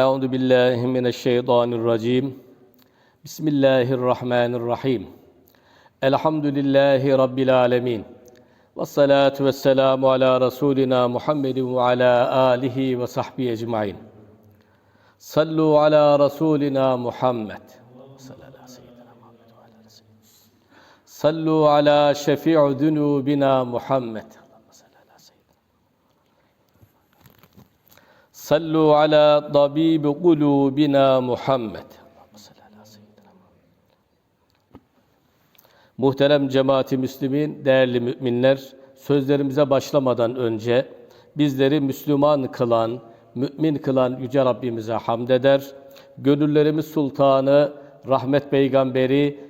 Euzu billahi mineşşeytanirracim. Bismillahirrahmanirrahim. Elhamdülillahi rabbil alamin. Ve salatu vesselamu ala rasulina Muhammedin ve ala alihi ve sahbihi ecmaîn. Sallu ala rasulina Muhammed. Ve. Sallu ala şefi'u zunubina Muhammed. Sallu ala tabibi kulubina Muhammed. Muhterem cemaati Müslümin, değerli müminler, sözlerimize başlamadan önce bizleri Müslüman kılan, mümin kılan Yüce Rabbimize hamd eder. Gönüllerimiz sultanı, rahmet peygamberi,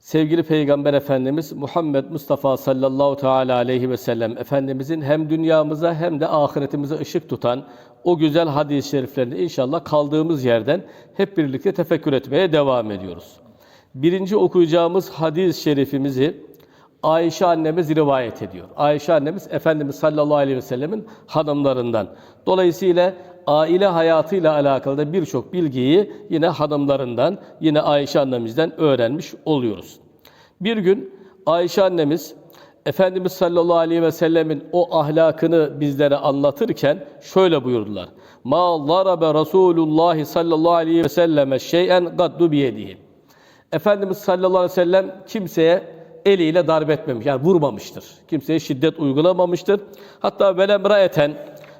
sevgili Peygamber Efendimiz Muhammed Mustafa sallallahu teala aleyhi ve sellem Efendimizin hem dünyamıza hem de ahiretimize ışık tutan o güzel hadis-i şeriflerini inşallah kaldığımız yerden hep birlikte tefekkür etmeye devam ediyoruz. Birinci okuyacağımız hadis-i şerifimizi Ayşe annemiz rivayet ediyor. Ayşe annemiz Efendimiz sallallahu aleyhi ve sellemin hanımlarından. Dolayısıyla aile hayatıyla alakalı da birçok bilgiyi yine hanımlarından, yine Ayşe annemizden öğrenmiş oluyoruz. Bir gün Ayşe annemiz Efendimiz sallallahu aleyhi ve sellemin o ahlakını bizlere anlatırken şöyle buyurdular. Ma zarabe Resulullah sallallahu aleyhi ve selleme şeyen gaddu biyedihi. Efendimiz sallallahu aleyhi ve sellem kimseye eliyle darp etmemiş. Yani vurmamıştır. Kimseye şiddet uygulamamıştır. Hatta velem raeten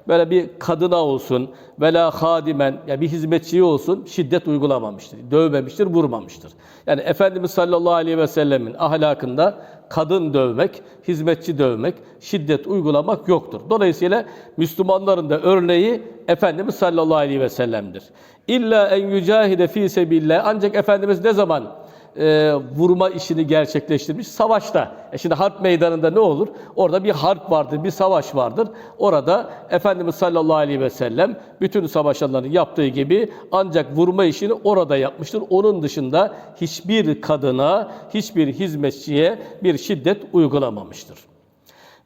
böyle bir kadına olsun, vela hadimen ya bir hizmetçiye olsun şiddet uygulamamıştır. Dövmemiştir, vurmamıştır. Yani Efendimiz sallallahu aleyhi ve sellemin ahlakında kadın dövmek, hizmetçi dövmek, şiddet uygulamak yoktur. Dolayısıyla Müslümanların da örneği Efendimiz sallallahu aleyhi ve sellem'dir. İlla en yücahide fi sebillah ancak Efendimiz ne zaman e, vurma işini gerçekleştirmiş savaşta. E şimdi harp meydanında ne olur? Orada bir harp vardır, bir savaş vardır. Orada Efendimiz sallallahu aleyhi ve sellem bütün savaşanların yaptığı gibi ancak vurma işini orada yapmıştır. Onun dışında hiçbir kadına, hiçbir hizmetçiye bir şiddet uygulamamıştır.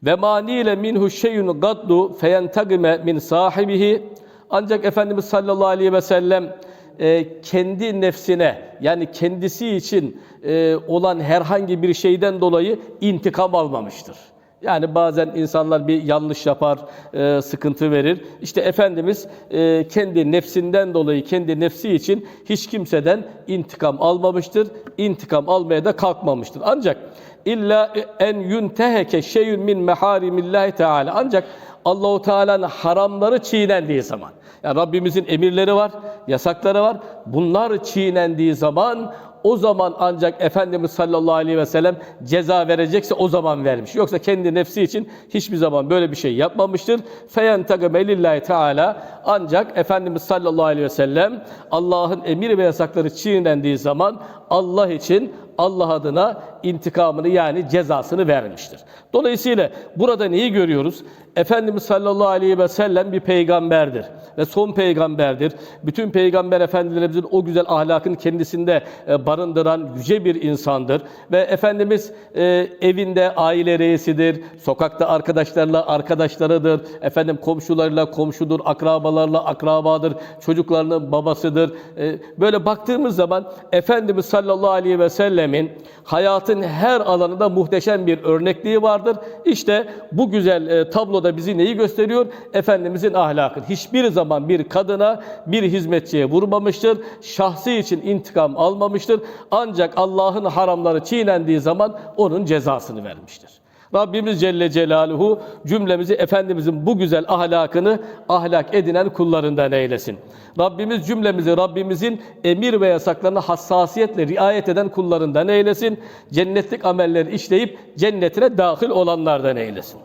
Ve maniyle minhu şeyun gaddu feyentagime min sahibihi ancak Efendimiz sallallahu aleyhi ve sellem e, kendi nefsine yani kendisi için e, olan herhangi bir şeyden dolayı intikam almamıştır. Yani bazen insanlar bir yanlış yapar, e, sıkıntı verir. İşte Efendimiz e, kendi nefsinden dolayı, kendi nefsi için hiç kimseden intikam almamıştır. İntikam almaya da kalkmamıştır. Ancak illa en yunteheke şeyün min meharimillahi teala. Ancak Allahu Teala'nın haramları çiğnendiği zaman. Yani Rabbimizin emirleri var, yasakları var. Bunlar çiğnendiği zaman o zaman ancak Efendimiz sallallahu aleyhi ve sellem ceza verecekse o zaman vermiş. Yoksa kendi nefsi için hiçbir zaman böyle bir şey yapmamıştır. Feyentagame lillahi teala ancak Efendimiz sallallahu aleyhi ve sellem Allah'ın emir ve yasakları çiğnendiği zaman Allah için Allah adına intikamını yani cezasını vermiştir. Dolayısıyla burada neyi görüyoruz? Efendimiz sallallahu aleyhi ve sellem bir peygamberdir ve son peygamberdir. Bütün peygamber efendilerimizin o güzel ahlakın kendisinde e, barındıran yüce bir insandır. Ve Efendimiz e, evinde aile reisidir, sokakta arkadaşlarla arkadaşlarıdır, efendim komşularıyla komşudur, akrabalarla akrabadır, çocuklarının babasıdır. E, böyle baktığımız zaman Efendimiz sallallahu aleyhi ve sellemin hayatın her alanında muhteşem bir örnekliği vardır. İşte bu güzel e, tabloda bizi neyi gösteriyor? Efendimizin ahlakı. Hiçbir zaman bir kadına, bir hizmetçiye vurmamıştır. Şahsı için intikam almamıştır. Ancak Allah'ın haramları çiğnendiği zaman onun cezasını vermiştir. Rabbimiz Celle Celaluhu cümlemizi Efendimizin bu güzel ahlakını ahlak edinen kullarından eylesin. Rabbimiz cümlemizi Rabbimizin emir ve yasaklarına hassasiyetle riayet eden kullarından eylesin. Cennetlik amelleri işleyip cennetine dahil olanlardan eylesin.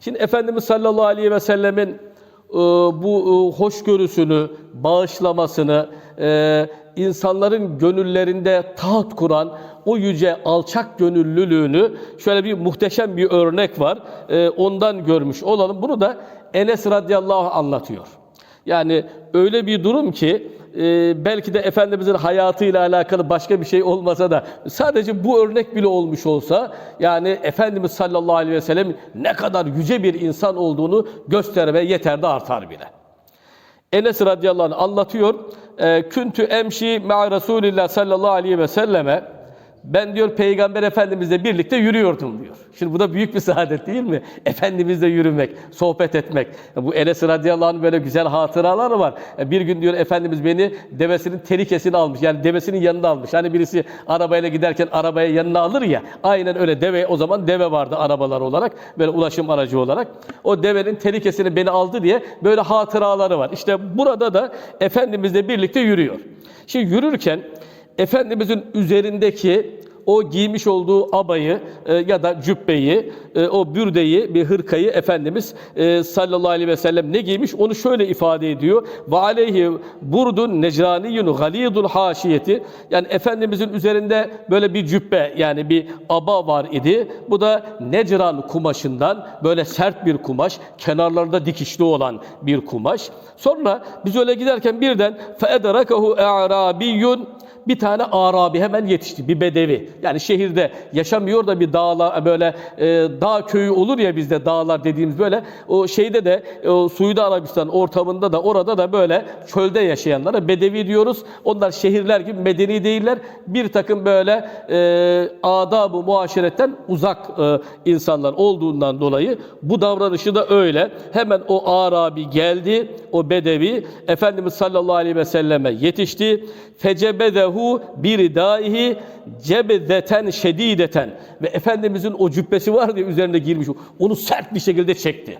Şimdi Efendimiz sallallahu aleyhi ve sellemin e, bu e, hoşgörüsünü, bağışlamasını, e, insanların gönüllerinde taht kuran o yüce alçak gönüllülüğünü şöyle bir muhteşem bir örnek var. E, ondan görmüş olalım. Bunu da Enes radıyallahu anh anlatıyor. Yani öyle bir durum ki e, belki de Efendimizin hayatıyla alakalı başka bir şey olmasa da sadece bu örnek bile olmuş olsa yani Efendimiz sallallahu aleyhi ve sellem ne kadar yüce bir insan olduğunu göstermeye yeter de artar bile. Enes radıyallahu anh anlatıyor. E, Küntü emşi ma'a Resulillah sallallahu aleyhi ve selleme ben diyor Peygamber Efendimizle birlikte yürüyordum diyor. Şimdi bu da büyük bir saadet değil mi? Efendimizle yürümek, sohbet etmek. Bu Enes radıyallahu anh böyle güzel hatıraları var. Bir gün diyor Efendimiz beni devesinin terikesini almış. Yani devesinin yanına almış. Hani birisi arabayla giderken arabaya yanına alır ya. Aynen öyle deve o zaman deve vardı arabalar olarak. Böyle ulaşım aracı olarak. O devenin terikesini beni aldı diye böyle hatıraları var. İşte burada da Efendimizle birlikte yürüyor. Şimdi yürürken Efendimizin üzerindeki o giymiş olduğu abayı e, ya da cübbeyi, e, o bürdeyi, bir hırkayı Efendimiz e, sallallahu aleyhi ve sellem ne giymiş onu şöyle ifade ediyor. Ve aleyhi burdun necraniyun galidul haşiyeti. Yani Efendimizin üzerinde böyle bir cübbe yani bir aba var idi. Bu da necran kumaşından böyle sert bir kumaş, kenarlarında dikişli olan bir kumaş. Sonra biz öyle giderken birden fe edrakahu a'rabiyyun bir tane Arabi hemen yetişti, bir bedevi. Yani şehirde yaşamıyor da bir dağla böyle e, dağ köyü olur ya bizde dağlar dediğimiz böyle. O şeyde de o Suudi Arabistan ortamında da orada da böyle çölde yaşayanlara bedevi diyoruz. Onlar şehirler gibi medeni değiller. Bir takım böyle e, adab-ı muaşeretten uzak e, insanlar olduğundan dolayı bu davranışı da öyle. Hemen o Arabi geldi, o bedevi Efendimiz sallallahu aleyhi ve selleme yetişti. Fecebedehu bir daihi cebdeten şedideten ve Efendimizin o cübbesi var diye üzerinde girmiş onu sert bir şekilde çekti.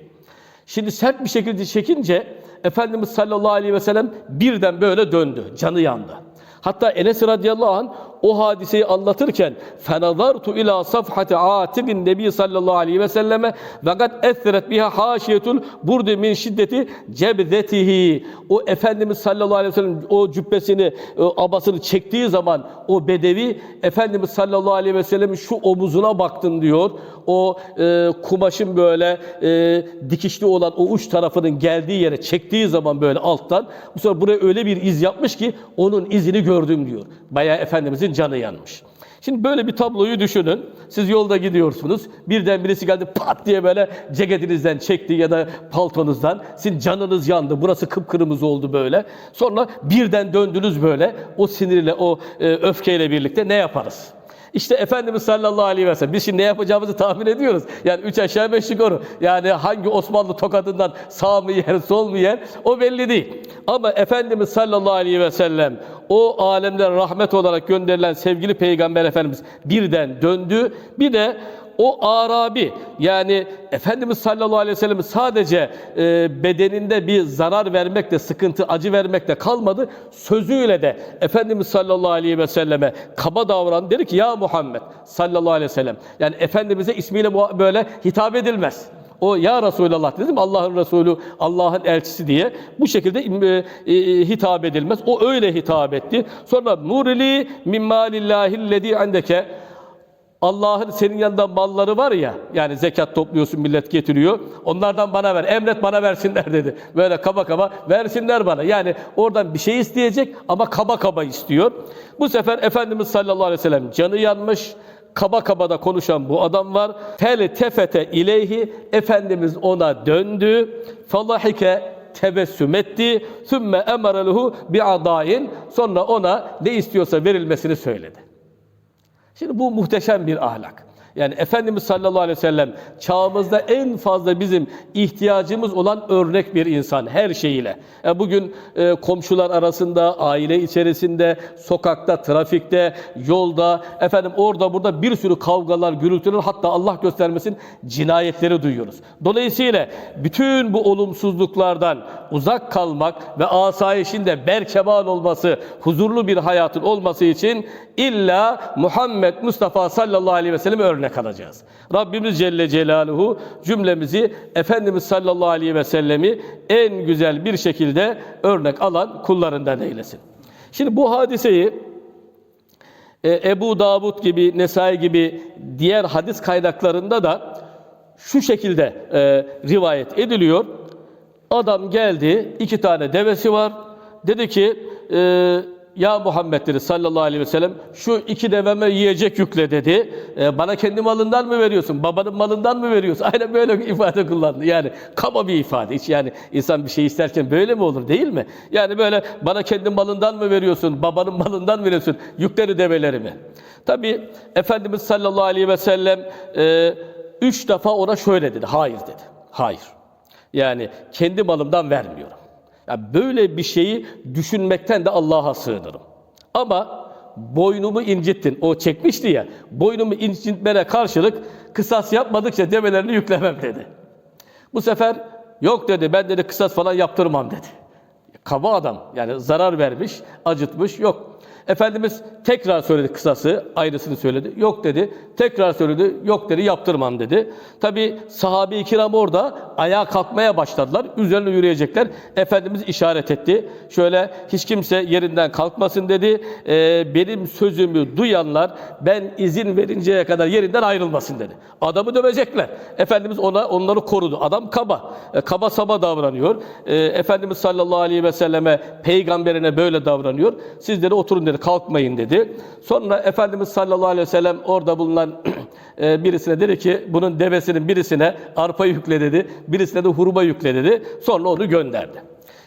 Şimdi sert bir şekilde çekince Efendimiz sallallahu aleyhi ve sellem birden böyle döndü. Canı yandı. Hatta Enes radıyallahu anh o hadiseyi anlatırken fenazartu ila safhati atibin nebi sallallahu aleyhi ve selleme ve kad esret biha haşiyetul burdi min şiddeti cebzetihi. O Efendimiz sallallahu aleyhi ve sellem o cübbesini o abasını çektiği zaman o bedevi Efendimiz sallallahu aleyhi ve sellem şu omuzuna baktın. diyor o e, kumaşın böyle e, dikişli olan o uç tarafının geldiği yere çektiği zaman böyle alttan bu sefer buraya öyle bir iz yapmış ki onun izini gördüm diyor. Bayağı Efendimizin canı yanmış. Şimdi böyle bir tabloyu düşünün. Siz yolda gidiyorsunuz. Birden birisi geldi pat diye böyle ceketinizden çekti ya da paltonuzdan. Sizin canınız yandı. Burası kıpkırmızı oldu böyle. Sonra birden döndünüz böyle. O sinirle, o e, öfkeyle birlikte ne yaparız? İşte Efendimiz sallallahu aleyhi ve sellem biz şimdi ne yapacağımızı tahmin ediyoruz. Yani üç aşağı beş yukarı. Yani hangi Osmanlı tokadından sağ mı yer sol mu yer o belli değil. Ama Efendimiz sallallahu aleyhi ve sellem o alemlere rahmet olarak gönderilen sevgili Peygamber Efendimiz birden döndü. Bir de o Arabi yani Efendimiz sallallahu aleyhi ve sellem sadece e, bedeninde bir zarar vermekle, sıkıntı, acı vermekle kalmadı. Sözüyle de Efendimiz sallallahu aleyhi ve selleme kaba davran dedi ki ya Muhammed sallallahu aleyhi ve sellem. Yani Efendimiz'e ismiyle böyle hitap edilmez. O ya Resulallah dedim Allah'ın Resulü, Allah'ın elçisi diye bu şekilde e, e, hitap edilmez. O öyle hitap etti. Sonra nurili min malillahillezî endeke Allah'ın senin yanında malları var ya, yani zekat topluyorsun millet getiriyor, onlardan bana ver, emret bana versinler dedi. Böyle kaba kaba versinler bana. Yani oradan bir şey isteyecek ama kaba kaba istiyor. Bu sefer Efendimiz sallallahu aleyhi ve sellem canı yanmış, kaba kaba da konuşan bu adam var. Fel tefete ileyhi, Efendimiz ona döndü, falahike tebessüm etti, sümme emarelehu bi adain, sonra ona ne istiyorsa verilmesini söyledi. Şimdi bu muhteşem bir ahlak. Yani Efendimiz sallallahu aleyhi ve sellem çağımızda en fazla bizim ihtiyacımız olan örnek bir insan her şeyiyle. Yani bugün e, komşular arasında, aile içerisinde, sokakta, trafikte, yolda, efendim orada burada bir sürü kavgalar, gürültüler hatta Allah göstermesin cinayetleri duyuyoruz. Dolayısıyla bütün bu olumsuzluklardan uzak kalmak ve asayişin de berkemal olması, huzurlu bir hayatın olması için illa Muhammed Mustafa sallallahu aleyhi ve sellem örnek alacağız. Rabbimiz Celle Celaluhu cümlemizi Efendimiz sallallahu aleyhi ve sellemi en güzel bir şekilde örnek alan kullarından eylesin. Şimdi bu hadiseyi e, Ebu Davud gibi, Nesai gibi diğer hadis kaynaklarında da şu şekilde e, rivayet ediliyor. Adam geldi, iki tane devesi var. Dedi ki, e, ya Muhammed dedi sallallahu aleyhi ve sellem, şu iki deveme yiyecek yükle dedi. E, bana kendi malından mı veriyorsun, babanın malından mı veriyorsun? Aynen böyle bir ifade kullandı. Yani kaba bir ifade. Hiç yani insan bir şey isterken böyle mi olur değil mi? Yani böyle bana kendi malından mı veriyorsun, babanın malından mı veriyorsun? Yükleri develerimi. Tabi Efendimiz sallallahu aleyhi ve sellem e, üç defa ona şöyle dedi. Hayır dedi. Hayır. Yani kendi malımdan vermiyorum. Ya böyle bir şeyi düşünmekten de Allah'a sığınırım. Ama boynumu incittin. O çekmişti ya. Boynumu incitmene karşılık kısas yapmadıkça develerini yüklemem dedi. Bu sefer yok dedi. Ben dedi kısas falan yaptırmam dedi. Kaba adam. Yani zarar vermiş, acıtmış. Yok. Efendimiz tekrar söyledi kısası, aynısını söyledi. Yok dedi. Tekrar söyledi. Yok dedi, yaptırmam dedi. Tabi sahabe-i kiram orada ayağa kalkmaya başladılar. Üzerine yürüyecekler. Efendimiz işaret etti. Şöyle hiç kimse yerinden kalkmasın dedi. Ee, benim sözümü duyanlar ben izin verinceye kadar yerinden ayrılmasın dedi. Adamı dövecekler. Efendimiz ona onları korudu. Adam kaba. E, kaba saba davranıyor. E, Efendimiz sallallahu aleyhi ve selleme peygamberine böyle davranıyor. Sizleri oturun dedi kalkmayın dedi. Sonra Efendimiz sallallahu aleyhi ve sellem orada bulunan e, birisine dedi ki bunun devesinin birisine arpa yükle dedi. Birisine de hurma yükle dedi. Sonra onu gönderdi.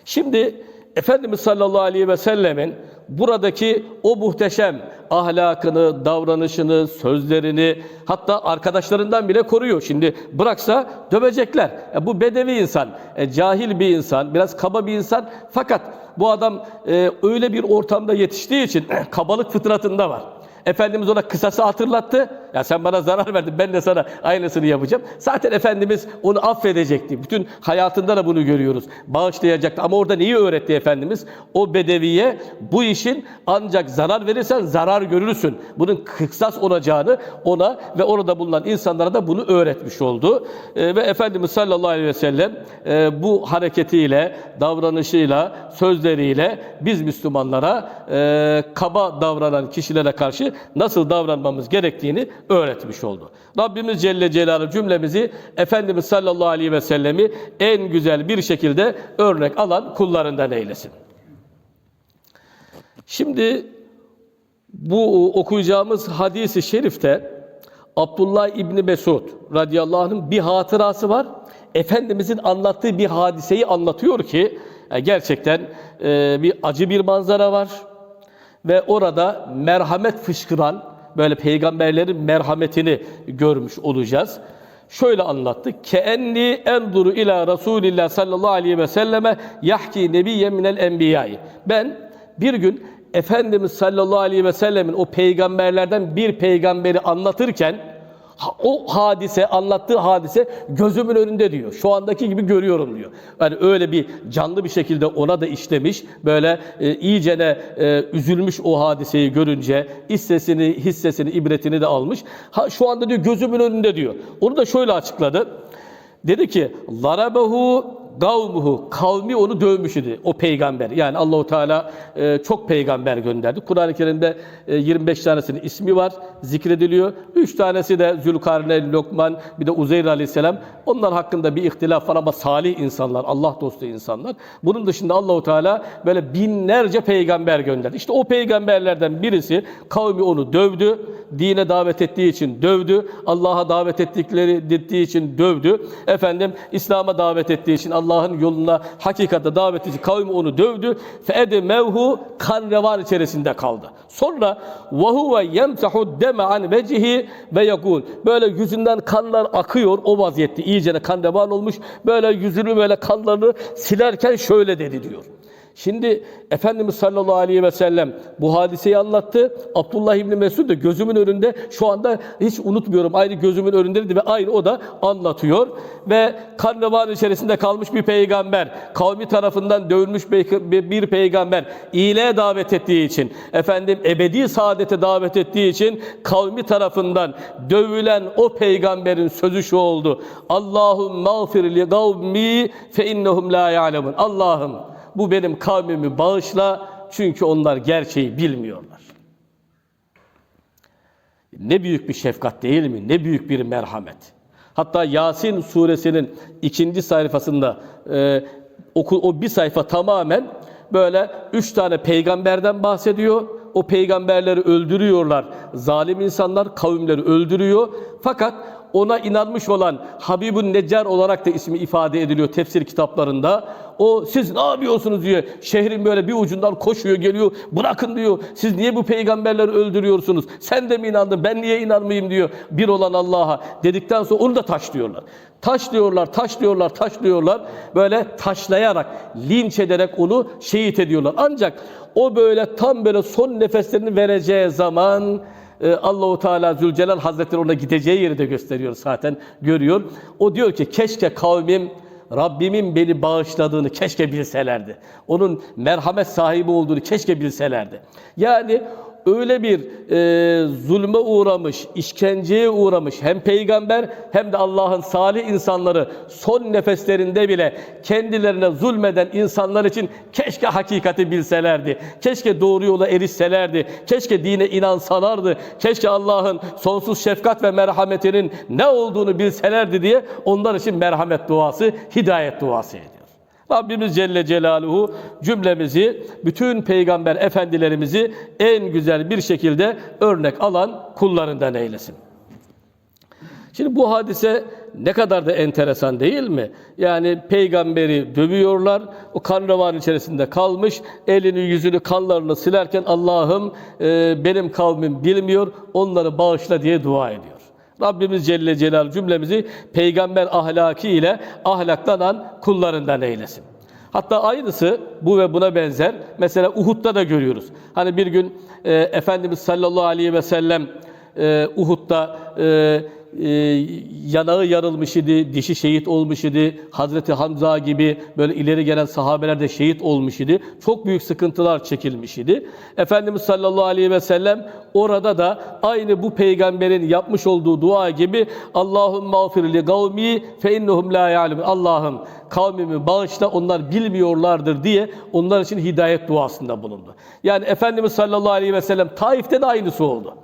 Şimdi Efendimiz sallallahu aleyhi ve sellemin buradaki o muhteşem ahlakını, davranışını, sözlerini hatta arkadaşlarından bile koruyor. Şimdi bıraksa dövecekler. E, bu bedevi insan, e, cahil bir insan, biraz kaba bir insan fakat bu adam e, öyle bir ortamda yetiştiği için kabalık fıtratında var. Efendimiz ona kısası hatırlattı. Ya sen bana zarar verdin ben de sana aynısını yapacağım. Zaten Efendimiz onu affedecekti. Bütün hayatında da bunu görüyoruz. Bağışlayacaktı. Ama orada neyi öğretti Efendimiz? O bedeviye bu işin ancak zarar verirsen zarar görürsün. Bunun kısas olacağını ona ve orada bulunan insanlara da bunu öğretmiş oldu. Ee, ve Efendimiz sallallahu aleyhi ve sellem e, bu hareketiyle, davranışıyla, sözleriyle biz Müslümanlara e, kaba davranan kişilere karşı nasıl davranmamız gerektiğini öğretmiş oldu. Rabbimiz Celle Celaluhu cümlemizi Efendimiz sallallahu aleyhi ve sellemi en güzel bir şekilde örnek alan kullarından eylesin. Şimdi bu okuyacağımız hadisi şerifte Abdullah İbni Mesud radıyallahu anh'ın bir hatırası var. Efendimizin anlattığı bir hadiseyi anlatıyor ki e, gerçekten e, bir acı bir manzara var ve orada merhamet fışkıran böyle peygamberlerin merhametini görmüş olacağız. Şöyle anlattı. Keenni enduru ila Resulillah sallallahu aleyhi ve selleme yahki nebiyye minel enbiyayı. Ben bir gün Efendimiz sallallahu aleyhi ve sellemin o peygamberlerden bir peygamberi anlatırken o hadise, anlattığı hadise gözümün önünde diyor. Şu andaki gibi görüyorum diyor. Yani öyle bir canlı bir şekilde ona da işlemiş. Böyle e, iyicene e, üzülmüş o hadiseyi görünce hissesini, hissesini, ibretini de almış. Ha, şu anda diyor gözümün önünde diyor. Onu da şöyle açıkladı. Dedi ki: "Larabehu kavmuhu kavmi onu dövmüş idi o peygamber. Yani Allahu Teala e, çok peygamber gönderdi. Kur'an-ı Kerim'de e, 25 tanesinin ismi var, zikrediliyor. 3 tanesi de Zülkarneyn, Lokman, bir de Uzeyr Aleyhisselam. Onlar hakkında bir ihtilaf var ama salih insanlar, Allah dostu insanlar. Bunun dışında Allahu Teala böyle binlerce peygamber gönderdi. İşte o peygamberlerden birisi kavmi onu dövdü. Dine davet ettiği için dövdü. Allah'a davet ettikleri ettiği için dövdü. Efendim İslam'a davet ettiği için Allah'ın yoluna hakikate davet edici kavmi onu dövdü. Feede mevhu kan revan içerisinde kaldı. Sonra ve huve yemsahu deme an vecihi ve yakul. Böyle yüzünden kanlar akıyor o vaziyette. İyice kan revan olmuş. Böyle yüzünü böyle kanlarını silerken şöyle dedi diyor. Şimdi Efendimiz sallallahu aleyhi ve sellem bu hadiseyi anlattı. Abdullah İbni Mesud da gözümün önünde şu anda hiç unutmuyorum. Aynı gözümün önündeydi ve aynı o da anlatıyor. Ve karnaval içerisinde kalmış bir peygamber, kavmi tarafından dövülmüş bir peygamber, iyiliğe davet ettiği için, efendim ebedi saadete davet ettiği için kavmi tarafından dövülen o peygamberin sözü şu oldu. Allahum mağfir li kavmi fe innehum la ya'lemun. Allah'ım bu benim kavmimi bağışla Çünkü onlar gerçeği bilmiyorlar. Ne büyük bir şefkat değil mi? Ne büyük bir merhamet. Hatta Yasin suresinin ikinci sayfasında e, oku, o bir sayfa tamamen böyle üç tane peygamberden bahsediyor. O peygamberleri öldürüyorlar. Zalim insanlar kavimleri öldürüyor. Fakat ona inanmış olan Habibun Neccar olarak da ismi ifade ediliyor tefsir kitaplarında. O siz ne yapıyorsunuz diyor. Şehrin böyle bir ucundan koşuyor geliyor. Bırakın diyor. Siz niye bu peygamberleri öldürüyorsunuz? Sen de mi inandın? Ben niye inanmayayım diyor. Bir olan Allah'a dedikten sonra onu da taşlıyorlar. Taşlıyorlar, taşlıyorlar, taşlıyorlar. Böyle taşlayarak, linç ederek onu şehit ediyorlar. Ancak o böyle tam böyle son nefeslerini vereceği zaman e, Allahu Teala Zülcelal Hazretleri ona gideceği yeri de gösteriyor zaten görüyor. O diyor ki keşke kavmim Rabbimin beni bağışladığını keşke bilselerdi. Onun merhamet sahibi olduğunu keşke bilselerdi. Yani öyle bir e, zulme uğramış, işkenceye uğramış hem peygamber hem de Allah'ın salih insanları son nefeslerinde bile kendilerine zulmeden insanlar için keşke hakikati bilselerdi. Keşke doğru yola erişselerdi. Keşke dine inansalardı. Keşke Allah'ın sonsuz şefkat ve merhametinin ne olduğunu bilselerdi diye onlar için merhamet duası, hidayet duası. Rabbimiz Celle Celaluhu cümlemizi, bütün peygamber efendilerimizi en güzel bir şekilde örnek alan kullarından eylesin. Şimdi bu hadise ne kadar da enteresan değil mi? Yani peygamberi dövüyorlar, o kan revan içerisinde kalmış, elini yüzünü kanlarını silerken Allah'ım e, benim kavmim bilmiyor, onları bağışla diye dua ediyor. Rabbimiz Celle Celal cümlemizi peygamber ahlaki ile ahlaklanan kullarından eylesin. Hatta aynısı bu ve buna benzer. Mesela Uhud'da da görüyoruz. Hani bir gün e, Efendimiz sallallahu aleyhi ve sellem e, Uhud'da e, e, yanağı yarılmış idi, dişi şehit olmuş idi. Hazreti Hamza gibi böyle ileri gelen sahabeler de şehit olmuş idi. Çok büyük sıkıntılar çekilmiş idi. Efendimiz sallallahu aleyhi ve sellem orada da aynı bu peygamberin yapmış olduğu dua gibi Allahum mağfir li kavmi fe innehum la ya'lemun. Allah'ım kavmimi bağışla onlar bilmiyorlardır diye onlar için hidayet duasında bulundu. Yani Efendimiz sallallahu aleyhi ve sellem Taif'te de aynısı oldu.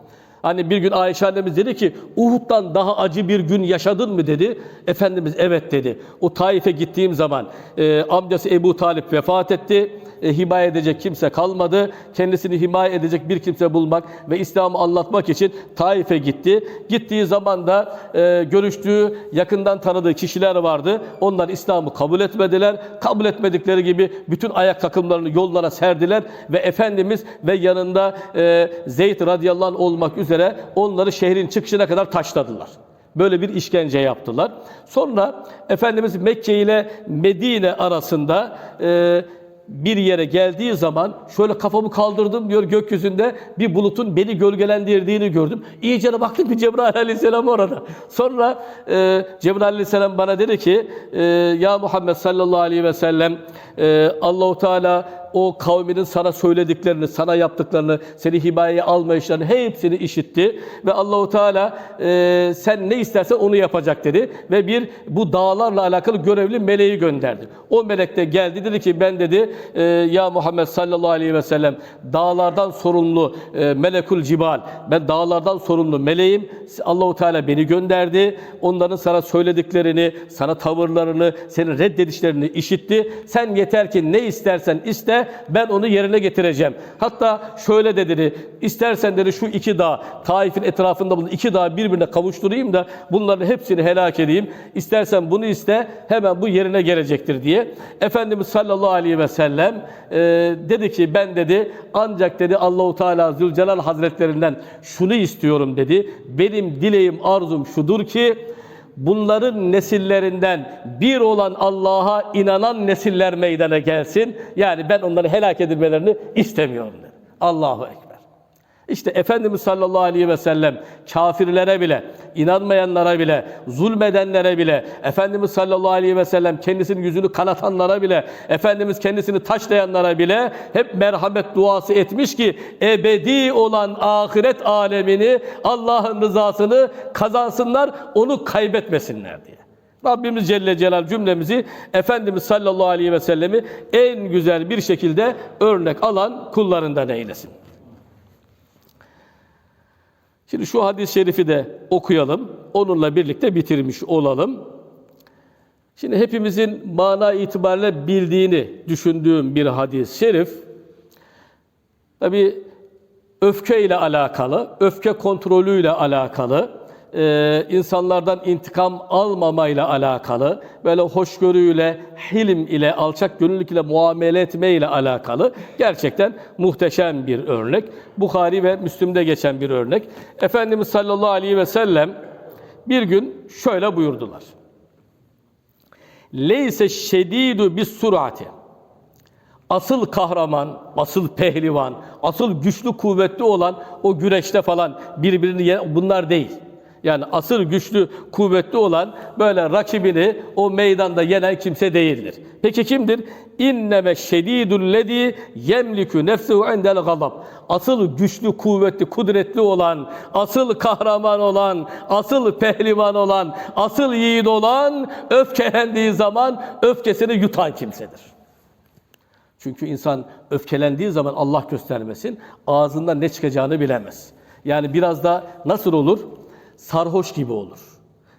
Hani bir gün Ayşe annemiz dedi ki Uhud'dan daha acı bir gün yaşadın mı dedi. Efendimiz evet dedi. O Taif'e gittiğim zaman e, amcası Ebu Talip vefat etti. E, edecek kimse kalmadı. Kendisini himaye edecek bir kimse bulmak ve İslam'ı anlatmak için Taif'e gitti. Gittiği zaman da e, görüştüğü, yakından tanıdığı kişiler vardı. Onlar İslam'ı kabul etmediler. Kabul etmedikleri gibi bütün ayak takımlarını yollara serdiler ve Efendimiz ve yanında e, Zeyd radıyallahu anh olmak üzere onları şehrin çıkışına kadar taşladılar. Böyle bir işkence yaptılar. Sonra Efendimiz Mekke ile Medine arasında e, bir yere geldiği zaman şöyle kafamı kaldırdım diyor gökyüzünde bir bulutun beni gölgelendirdiğini gördüm. İyice de baktım ki Cebrail aleyhisselam orada. Sonra e, Cebrail aleyhisselam bana dedi ki e, ya Muhammed sallallahu aleyhi ve sellem e, Allahu Teala o kavminin sana söylediklerini, sana yaptıklarını, seni himayeye almayışlarını hepsini işitti ve Allahu Teala e, sen ne istersen onu yapacak dedi ve bir bu dağlarla alakalı görevli meleği gönderdi. O melek de geldi dedi ki ben dedi e, ya Muhammed sallallahu aleyhi ve sellem dağlardan sorumlu e, melekul cibal ben dağlardan sorumlu meleğim. Allahu Teala beni gönderdi. Onların sana söylediklerini, sana tavırlarını, senin reddedişlerini işitti. Sen yeter ki ne istersen iste ben onu yerine getireceğim. Hatta şöyle dedi, istersen dedi şu iki dağ, Taif'in etrafında bulunan iki dağ birbirine kavuşturayım da bunların hepsini helak edeyim. İstersen bunu iste, hemen bu yerine gelecektir diye. Efendimiz sallallahu aleyhi ve sellem e, dedi ki ben dedi ancak dedi Allahu Teala Zülcelal Hazretlerinden şunu istiyorum dedi. Benim dileğim arzum şudur ki bunların nesillerinden bir olan Allah'a inanan nesiller meydana gelsin. Yani ben onları helak edilmelerini istemiyorum dedi. Allahu Ekber. İşte Efendimiz sallallahu aleyhi ve sellem kafirlere bile, inanmayanlara bile, zulmedenlere bile, Efendimiz sallallahu aleyhi ve sellem kendisinin yüzünü kanatanlara bile, Efendimiz kendisini taşlayanlara bile hep merhamet duası etmiş ki ebedi olan ahiret alemini, Allah'ın rızasını kazansınlar, onu kaybetmesinler diye. Rabbimiz Celle Celal cümlemizi Efendimiz sallallahu aleyhi ve sellemi en güzel bir şekilde örnek alan kullarından eylesin. Şimdi şu hadis-i şerifi de okuyalım. Onunla birlikte bitirmiş olalım. Şimdi hepimizin mana itibariyle bildiğini düşündüğüm bir hadis-i şerif. Tabi öfke ile alakalı, öfke kontrolüyle alakalı, e, insanlardan intikam almamayla alakalı, böyle hoşgörüyle, hilim ile, alçak gönüllülük ile muamele etme ile alakalı gerçekten muhteşem bir örnek. Bukhari ve Müslim'de geçen bir örnek. Efendimiz sallallahu aleyhi ve sellem bir gün şöyle buyurdular. Leyse şedidu bis surati. Asıl kahraman, asıl pehlivan, asıl güçlü kuvvetli olan o güreşte falan birbirini bunlar değil. Yani asıl güçlü kuvvetli olan böyle rakibini o meydanda yenen kimse değildir. Peki kimdir? İnneme şedidul lezi yemliku nefsuhu indel gazab. Asıl güçlü, kuvvetli, kudretli olan, asıl kahraman olan, asıl pehlivan olan, asıl yiğit olan öfkelendiği zaman öfkesini yutan kimsedir. Çünkü insan öfkelendiği zaman Allah göstermesin ağzından ne çıkacağını bilemez. Yani biraz da nasıl olur? Sarhoş gibi olur.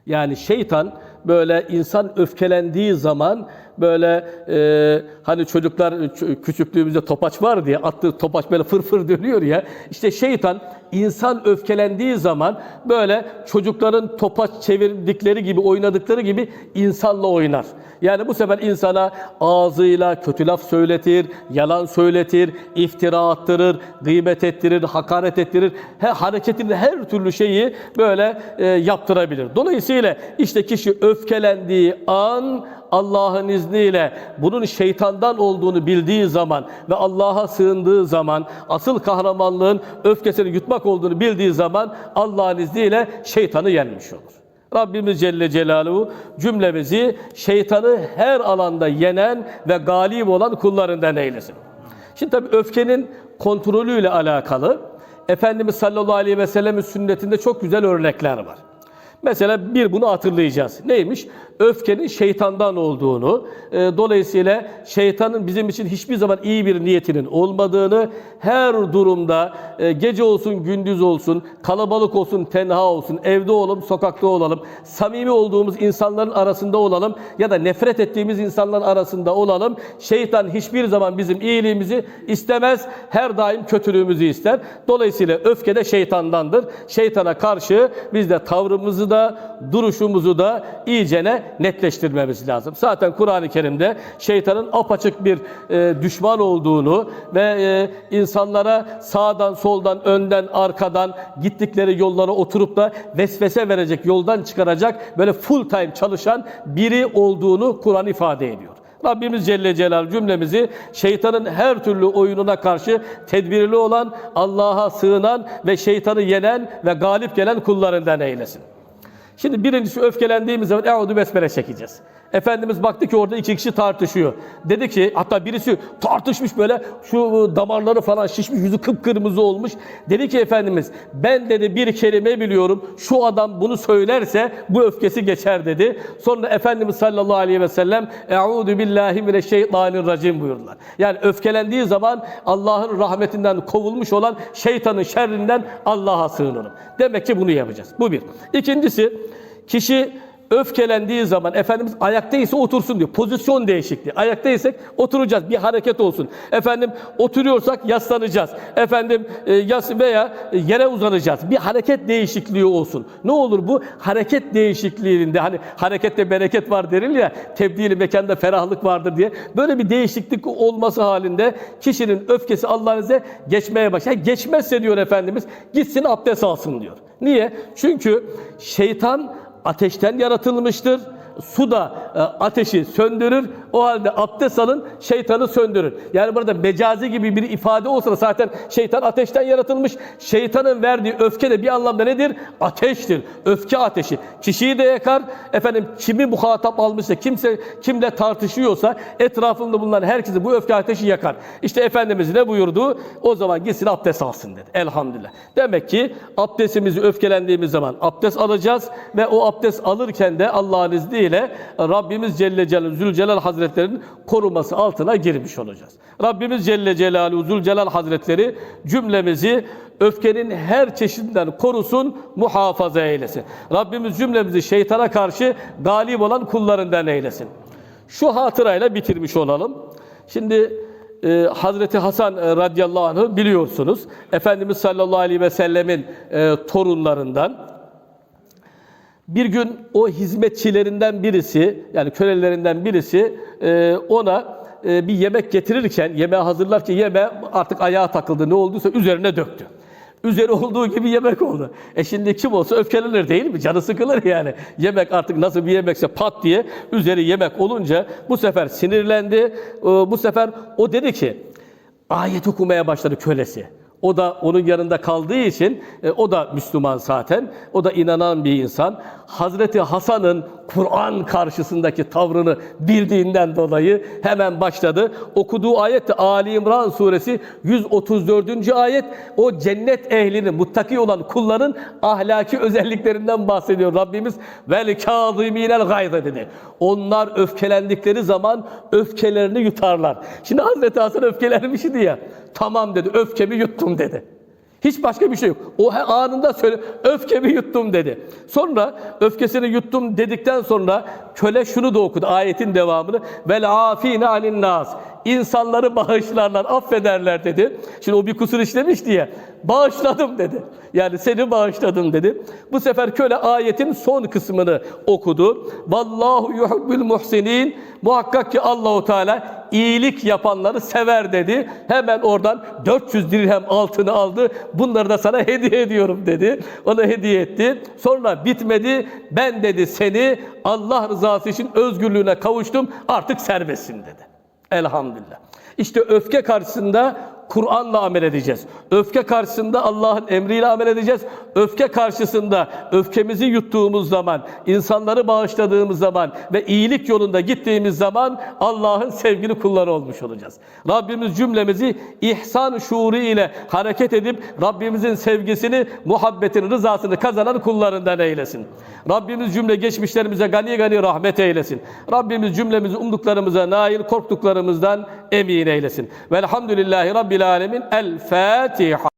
Yani şeytan böyle insan öfkelendiği zaman böyle e, hani çocuklar küçüklüğümüzde topaç var diye attığı topaç böyle fırfır dönüyor ya. İşte şeytan insan öfkelendiği zaman böyle çocukların topaç çevirdikleri gibi oynadıkları gibi insanla oynar. Yani bu sefer insana ağzıyla kötü laf söyletir, yalan söyletir, iftira attırır, gıybet ettirir, hakaret ettirir. He, hareketinde her türlü şeyi böyle e, yaptırabilir. Dolayısıyla işte kişi öfkelendiği an Allah'ın izniyle bunun şeytandan olduğunu bildiği zaman ve Allah'a sığındığı zaman asıl kahramanlığın öfkesini yutmak olduğunu bildiği zaman Allah'ın izniyle şeytanı yenmiş olur. Rabbimiz Celle Celaluhu cümlemizi şeytanı her alanda yenen ve galip olan kullarından eylesin. Şimdi tabii öfkenin kontrolüyle alakalı Efendimiz sallallahu aleyhi ve sellem'in sünnetinde çok güzel örnekler var. Mesela bir bunu hatırlayacağız. Neymiş? Öfkenin şeytandan olduğunu, e, dolayısıyla şeytanın bizim için hiçbir zaman iyi bir niyetinin olmadığını, her durumda e, gece olsun, gündüz olsun, kalabalık olsun, tenha olsun, evde olalım, sokakta olalım, samimi olduğumuz insanların arasında olalım ya da nefret ettiğimiz insanların arasında olalım. Şeytan hiçbir zaman bizim iyiliğimizi istemez, her daim kötülüğümüzü ister. Dolayısıyla öfke de şeytandandır. Şeytana karşı biz de tavrımızı da, duruşumuzu da iyicene netleştirmemiz lazım. Zaten Kur'an-ı Kerim'de şeytanın apaçık bir e, düşman olduğunu ve e, insanlara sağdan, soldan, önden, arkadan gittikleri yollara oturup da vesvese verecek, yoldan çıkaracak böyle full time çalışan biri olduğunu Kur'an ifade ediyor. Rabbimiz Celle Celal cümlemizi şeytanın her türlü oyununa karşı tedbirli olan, Allah'a sığınan ve şeytanı yenen ve galip gelen kullarından eylesin. Şimdi birincisi öfkelendiğimiz zaman Euzu Besmele çekeceğiz. Efendimiz baktı ki orada iki kişi tartışıyor. Dedi ki hatta birisi tartışmış böyle şu damarları falan şişmiş yüzü kıpkırmızı olmuş. Dedi ki Efendimiz ben dedi bir kelime biliyorum şu adam bunu söylerse bu öfkesi geçer dedi. Sonra Efendimiz sallallahu aleyhi ve sellem Euzu billahi mineşşeytanirracim buyurdular. Yani öfkelendiği zaman Allah'ın rahmetinden kovulmuş olan şeytanın şerrinden Allah'a sığınırım. Demek ki bunu yapacağız. Bu bir. İkincisi kişi öfkelendiği zaman Efendimiz ayaktaysa otursun diyor. Pozisyon değişikliği. Ayaktaysak oturacağız. Bir hareket olsun. Efendim oturuyorsak yaslanacağız. Efendim e, yas veya e, yere uzanacağız. Bir hareket değişikliği olsun. Ne olur bu? Hareket değişikliğinde hani harekette bereket var deril ya tebdili mekanda ferahlık vardır diye. Böyle bir değişiklik olması halinde kişinin öfkesi Allah'ın izniyle geçmeye başlar. Geçmezse diyor Efendimiz gitsin abdest alsın diyor. Niye? Çünkü şeytan ateşten yaratılmıştır. Su da e, ateşi söndürür. O halde abdest alın şeytanı söndürür. Yani burada mecazi gibi bir ifade olsa da zaten şeytan ateşten yaratılmış. Şeytanın verdiği öfke de bir anlamda nedir? Ateştir. Öfke ateşi. Kişiyi de yakar. Efendim kimi muhatap almışsa, kimse kimle tartışıyorsa etrafında bulunan herkesi bu öfke ateşi yakar. İşte Efendimiz ne buyurdu? O zaman gitsin abdest alsın dedi. Elhamdülillah. Demek ki abdestimizi öfkelendiğimiz zaman abdest alacağız ve o abdest alırken de Allah'ın izniyle ile Rabbimiz Celle Celaluhu Zülcelal Hazretlerinin koruması altına girmiş olacağız. Rabbimiz Celle Celaluhu Zülcelal Hazretleri cümlemizi öfkenin her çeşidinden korusun, muhafaza eylesin. Rabbimiz cümlemizi şeytana karşı galip olan kullarından eylesin. Şu hatırayla bitirmiş olalım. Şimdi e, Hazreti Hasan e, radıyallahu anh'ı biliyorsunuz. Efendimiz sallallahu aleyhi ve sellemin e, torunlarından. Bir gün o hizmetçilerinden birisi, yani kölelerinden birisi e, ona e, bir yemek getirirken, yemeği hazırlarken yemeğe artık ayağa takıldı, ne olduysa üzerine döktü. Üzeri olduğu gibi yemek oldu. E şimdi kim olsa öfkelenir değil mi? Canı sıkılır yani. Yemek artık nasıl bir yemekse pat diye üzeri yemek olunca bu sefer sinirlendi. E, bu sefer o dedi ki, ayet okumaya başladı kölesi. O da onun yanında kaldığı için e, o da Müslüman zaten. O da inanan bir insan. Hazreti Hasan'ın Kur'an karşısındaki tavrını bildiğinden dolayı hemen başladı. Okuduğu ayet de Ali İmran suresi 134. ayet. O cennet ehlinin, muttaki olan kulların ahlaki özelliklerinden bahsediyor Rabbimiz. Vel kâzimînel gayza dedi. Onlar öfkelendikleri zaman öfkelerini yutarlar. Şimdi Hazreti Hasan öfkelenmişti ya. Tamam dedi, öfkemi yuttum dedi. Hiç başka bir şey yok. O anında söyle, öfkemi yuttum dedi. Sonra öfkesini yuttum dedikten sonra köle şunu da okudu ayetin devamını. Vel afine anin nas. İnsanları bağışlarlar, affederler dedi. Şimdi o bir kusur işlemiş diye. Bağışladım dedi. Yani seni bağışladım dedi. Bu sefer köle ayetin son kısmını okudu. Vallahu yuhibbul muhsinin. Muhakkak ki Allahu Teala iyilik yapanları sever dedi. Hemen oradan 400 dirhem altını aldı. Bunları da sana hediye ediyorum dedi. Ona hediye etti. Sonra bitmedi. Ben dedi seni Allah rızası için özgürlüğüne kavuştum. Artık serbestsin dedi. Elhamdülillah. İşte öfke karşısında Kur'an'la amel edeceğiz. Öfke karşısında Allah'ın emriyle amel edeceğiz. Öfke karşısında öfkemizi yuttuğumuz zaman, insanları bağışladığımız zaman ve iyilik yolunda gittiğimiz zaman Allah'ın sevgili kulları olmuş olacağız. Rabbimiz cümlemizi ihsan şuuru ile hareket edip Rabbimizin sevgisini, muhabbetini, rızasını kazanan kullarından eylesin. Rabbimiz cümle geçmişlerimize gani gani rahmet eylesin. Rabbimiz cümlemizi umduklarımıza nail, korktuklarımızdan emin eylesin. Velhamdülillahi Rabbil العالمين الفاتحة.